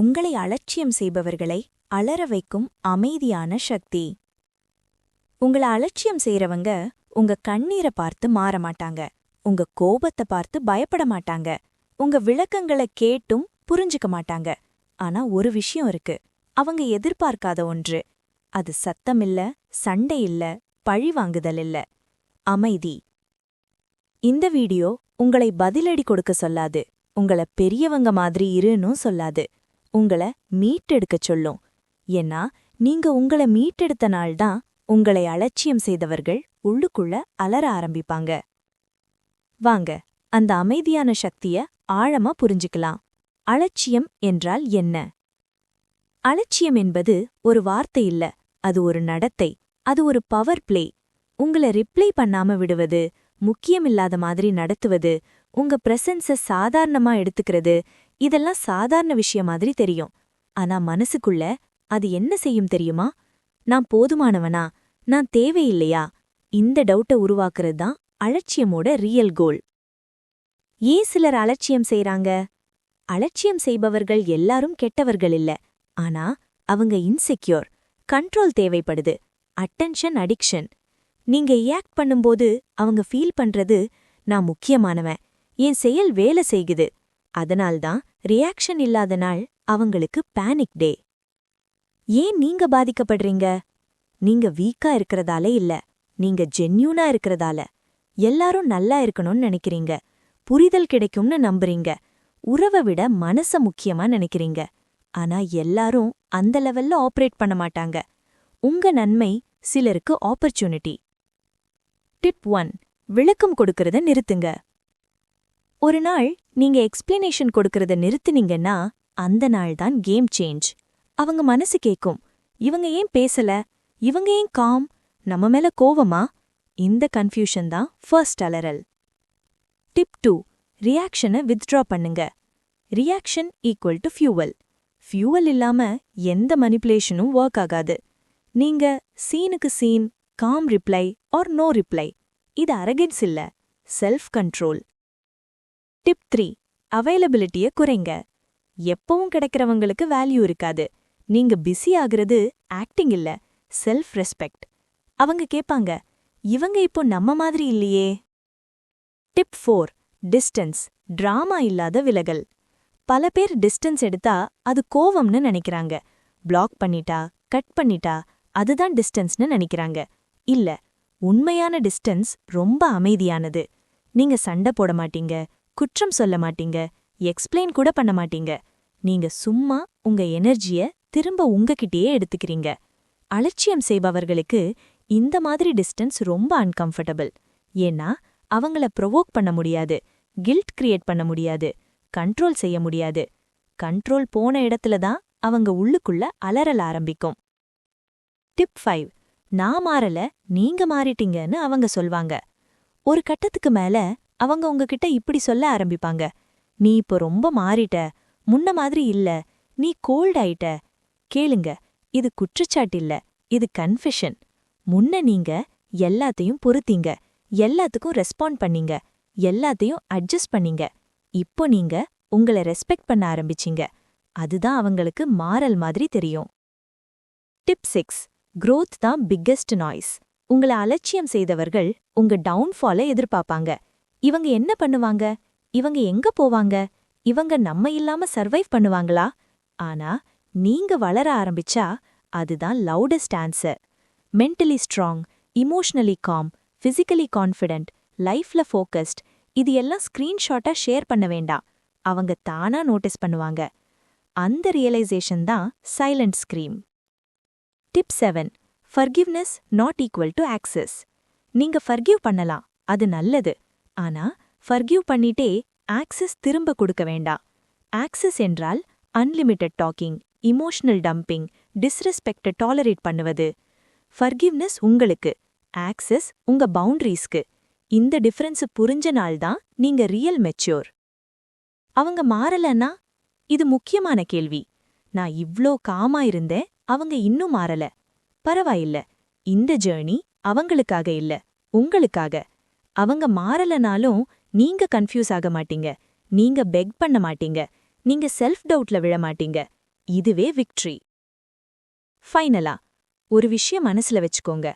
உங்களை அலட்சியம் செய்பவர்களை அலற வைக்கும் அமைதியான சக்தி. உங்கள அலட்சியம் செய்றவங்க உங்க கண்ணீரை பார்த்து மாற மாட்டாங்க. உங்க கோபத்தை பார்த்து பயப்பட மாட்டாங்க. உங்க விளக்கங்களை கேட்டும் புரிஞ்சுக்க மாட்டாங்க. ஆனா ஒரு விஷயம் இருக்கு. அவங்க எதிர்பார்க்காத ஒன்று. அது சத்தம் இல்ல சண்டை இல்ல பழி வாங்குதல் இல்ல. அமைதி. இந்த வீடியோ உங்களை பதிலடி கொடுக்க சொல்லாது. உங்கள பெரியவங்க மாதிரி இருன்னு சொல்லாது. உங்கள மீட்டெடுக்க சொல்லும். ஏன்னா நீங்க உங்கள மீட்டெடுத்த நாள்தான் உங்களை அலட்சியம் செய்தவர்கள் உள்ளுக்குள்ள அலற ஆரம்பிப்பாங்க. வாங்க அந்த அமைதியான சக்திய ஆழமா புரிஞ்சுக்கலாம். அலட்சியம் என்றால் என்ன? அலட்சியம் என்பது ஒரு வார்த்தை இல்ல அது ஒரு நடத்தை அது ஒரு பவர் பிளே. உங்கள ரிப்ளை பண்ணாம விடுவது முக்கியமில்லாத மாதிரி நடத்துவது உங்க பிரசன்ஸ சாதாரணமா எடுத்துக்கிறது இதெல்லாம் சாதாரண விஷயம் மாதிரி தெரியும். ஆனா மனசுக்குள்ள அது என்ன செய்யும் தெரியுமா? நான் போதுமானவனா? நான் தேவையில்லையா? இந்த டவுட்ட உருவாக்குறது தான் அலட்சியமோட ரியல் கோல் ஏன் சிலர் அலட்சியம் செய்றாங்க? அலட்சியம் செய்பவர்கள் எல்லாரும் கெட்டவர்கள் இல்ல. ஆனா அவங்க இன்செக்யூர் கண்ட்ரோல் தேவைப்படுது. அட்டென்ஷன் அடிக்ஷன் நீங்க ரியாக்ட் பண்ணும்போது அவங்க ஃபீல் பண்றது நான் முக்கியமானவன். என் செயல் வேலை செய்குது. அதனால்தான் ரியாக்ஷன் இல்லாத நாள் அவங்களுக்கு பேனிக் டே ஏன் நீங்க பாதிக்கப்படுறீங்க? நீங்க வீக்கா இருக்கிறதால இல்ல. நீங்க ஜென்யூனா இருக்கறதால. எல்லாரும் நல்லா இருக்கணும்னு நினைக்கிறீங்க. புரிதல் கிடைக்கும்னு நம்புறீங்க. உறவை விட மனச முக்கியமா நினைக்கிறீங்க. ஆனா எல்லாரும் அந்த லெவல்ல ஆப்ரேட் பண்ண மாட்டாங்க. உங்க நன்மை சிலருக்கு ஆப்பர்ச்சுனிட்டி டிப் ஒன் விளக்கம் கொடுக்கறத நிறுத்துங்க. ஒரு நாள் நீங்க எக்ஸ்பிளனேஷன் கொடுக்கறத நிறுத்தினீங்கன்னா அந்த நாள் தான் கேம் சேஞ்ச் அவங்க மனசு கேக்கும் இவங்க ஏன் பேசல? இவங்க ஏன் காம் நம்ம மேல கோவமா? இந்த கன்ஃபியூஷன் தான் ஃபர்ஸ்ட் அலறல். டிப் டூ ரியாக்ஷனை வித்ட்ரா பண்ணுங்க. Reaction equal to fuel fuel இல்லாம எந்த மனிப்புலேஷனும் ஒர்க் ஆகாது. நீங்க சீனுக்கு scene calm reply or no reply இது அரகென்ஸ் இல்ல செல்ஃப் கண்ட்ரோல் டிப் த்ரீ அவைலபிலிட்டிய குறைங்க. எப்பவும் கிடைக்கிறவங்களுக்கு வேல்யூ இருக்காது. நீங்க பிஸி ஆகுறது ஆக்டிங் இல்ல செல்ஃப் ரெஸ்பெக்ட் அவங்க கேப்பாங்க இவங்க இப்போ நம்ம மாதிரி இல்லையே. டிப் ஃபோர் டிஸ்டன்ஸ் டிராமா இல்லாத விலகல். பல பேர் டிஸ்டன்ஸ் எடுத்தா அது கோவம்னு நினைக்கிறாங்க. பிளாக் பண்ணிட்டா கட் பண்ணிட்டா அதுதான் டிஸ்டன்ஸ்னு நினைக்கிறாங்க. இல்ல உண்மையான டிஸ்டன்ஸ் ரொம்ப அமைதியானது. நீங்க சண்டை போட மாட்டீங்க குற்றம் சொல்ல மாட்டீங்க. எக்ஸ்பிளைன் கூட பண்ண மாட்டீங்க. நீங்க சும்மா உங்க எனர்ஜிய திரும்ப உங்ககிட்டயே எடுத்துக்கிறீங்க. அலட்சியம் செய்பவர்களுக்கு இந்த மாதிரி டிஸ்டன்ஸ் ரொம்ப அன்கம்ஃபர்டபிள் ஏன்னா அவங்கள ப்ரொவோக் பண்ண முடியாது. கில்ட் கிரியேட் பண்ண முடியாது. கண்ட்ரோல் செய்ய முடியாது. கண்ட்ரோல் போன இடத்துல தான் அவங்க உள்ளுக்குள்ள அலறல் ஆரம்பிக்கும். டிப் ஃபைவ் நான் மாறல நீங்க மாறிட்டீங்கன்னு அவங்க சொல்வாங்க. ஒரு கட்டத்துக்கு மேல அவங்க உங்ககிட்ட இப்படி சொல்ல ஆரம்பிப்பாங்க. நீ இப்போ ரொம்ப மாறிட்ட. முன்ன மாதிரி இல்ல. நீ கோல்ட் ஆயிட்ட. கேளுங்க. இது குற்றச்சாட்டில்ல இது கன்ஃபெஷன் முன்ன நீங்க எல்லாத்தையும் பொருத்தீங்க. எல்லாத்துக்கும் ரெஸ்பாண்ட் பண்ணீங்க. எல்லாத்தையும் அட்ஜஸ்ட் பண்ணீங்க. இப்போ நீங்க உங்கள ரெஸ்பெக்ட் பண்ண ஆரம்பிச்சீங்க. அதுதான் அவங்களுக்கு மாறல் மாதிரி தெரியும். டிப் சிக்ஸ் க்ரோத் தான் பிக்கெஸ்ட் நாய்ஸ் உங்கள அலட்சியம் செய்தவர்கள் உங்க டவுன்ஃபாலை எதிர்பார்ப்பாங்க. இவங்க என்ன பண்ணுவாங்க? இவங்க எங்க போவாங்க? இவங்க நம்ம இல்லாம சர்வைவ் பண்ணுவாங்களா? ஆனா நீங்க வளர ஆரம்பிச்சா அதுதான் loudest answer mentally strong emotionally calm physically confident லைஃப்ல ஃபோக்கஸ்ட் இது எல்லாம் ஸ்கிரீன்ஷாட்டா ஷேர் பண்ண வேண்டாம். அவங்க தானா நோட்டீஸ் பண்ணுவாங்க. அந்த ரியலைசேஷன் தான் silent scream tip seven forgiveness not equal to access நீங்க ஃபர்கிவ் பண்ணலாம். அது நல்லது. ஆனா ஃபர்கியூ பண்ணிட்டே ஆக்சஸ் திரும்ப கொடுக்க வேண்டாம் ஆக்சஸ் என்றால் அன்லிமிட்டெட் டாக்கிங் இமோஷனல் டம்பிங் டிஸ்ரெஸ்பெக்ட டாலரேட் பண்ணுவது. ஃபர்கிவ்னஸ் உங்களுக்கு ஆக்சஸ் உங்க பவுண்டரிஸ்க்கு. இந்த டிஃபரன்ஸ் புரிஞ்ச நாள்தான் நீங்க ரியல் மெச்சோர். அவங்க மாறலன்னா? இது முக்கியமான கேள்வி. நான் இவ்ளோ காமா இருந்தேன் அவங்க இன்னும் மாறல. பரவாயில்ல. இந்த ஜேர்னி அவங்களுக்காக இல்ல உங்களுக்காக. அவங்க மாறலனாலும் நீங்க கன்ஃபியூஸ் ஆக மாட்டீங்க. நீங்க பெக் பண்ண மாட்டீங்க. நீங்க செல்ஃப் டவுட்ல விழ மாட்டீங்க. இதுவே விக்ட்ரி ஃபைனலா ஒரு விஷயம் மனசுல வச்சுக்கோங்க.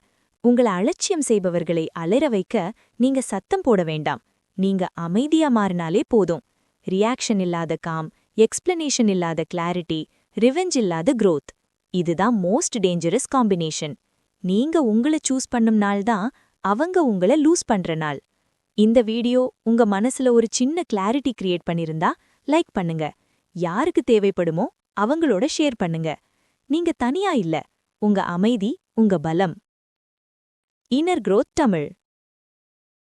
உங்கள அலட்சியம் செய்பவர்களை அலற வைக்க நீங்க சத்தம் போட வேண்டாம். நீங்க அமைதியா மாறினாலே போதும். ரியாக்ஷன் இல்லாத காம் எக்ஸ்பிளனேஷன் இல்லாத கிளாரிட்டி ரிவெஞ்ச் இல்லாத க்ரோத் இதுதான் மோஸ்ட் டேஞ்சரஸ் காம்பினேஷன் நீங்க உங்கள சூஸ் பண்ணும் நாள் தான் அவங்க உங்கள லூஸ் பண்ற நாள். இந்த வீடியோ உங்க மனசுல ஒரு சின்ன கிளாரிட்டி கிரியேட் பண்ணிருந்தா லைக் பண்ணுங்க. யாருக்கு தேவைப்படுமோ அவங்களோட ஷேர் பண்ணுங்க. நீங்க தனியா இல்ல உங்க அமைதி உங்க பலம். Inner growth Tamil